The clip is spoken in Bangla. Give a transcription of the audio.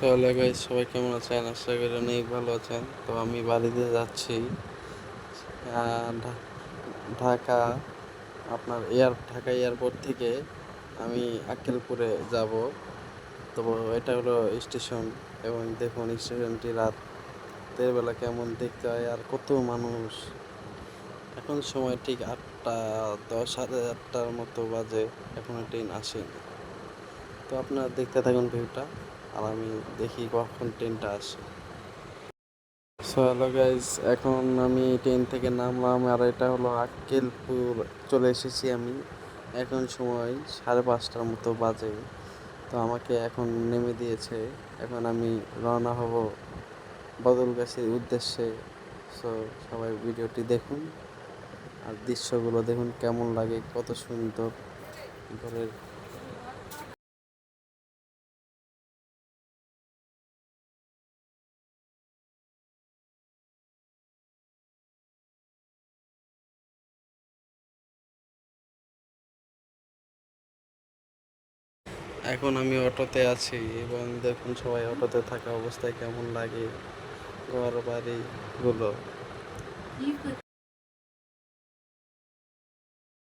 হ্যালো গাইস সবাই কেমন আছেন? আশা করি অনেক ভালো আছেন। তো আমি বাড়িতে যাচ্ছি। ঢাকা, আপনার এয়ার, ঢাকা এয়ারপোর্ট থেকে আমি আক্কেলপুরে যাব। তো এটা হলো স্টেশন এবং দেখুন স্টেশনটি রাতের বেলা কেমন দেখতে হয় আর কত মানুষ। এখন সময় ঠিক আটটা দশ, সাড়ে আটটার মতো বাজে। এখনও ট্রেন আসেনি। তো আপনারা দেখতে থাকুন ভিউটা। আর আমি দেখি কখন ট্রেনটা আসে। সো হ্যালো গাইজ এখন আমি ট্রেন থেকে নামলাম আর এটা হলো আক্কেলপুর, চলে এসেছি আমি এখন সময় সাড়ে পাঁচটার মতো বাজে। তো আমাকে এখন নেমে দিয়েছে, এখন আমি রওনা হব বদলগাছির উদ্দেশ্যে। সো সবাই ভিডিওটি দেখুন আর দৃশ্যগুলো দেখুন, কেমন লাগে, কত সুন্দর ঘরের এখন আমি অটোতে আছি এবং দেখুন সবাই অটোতে থাকা অবস্থায় কেমন লাগে ঘর বাড়িগুলো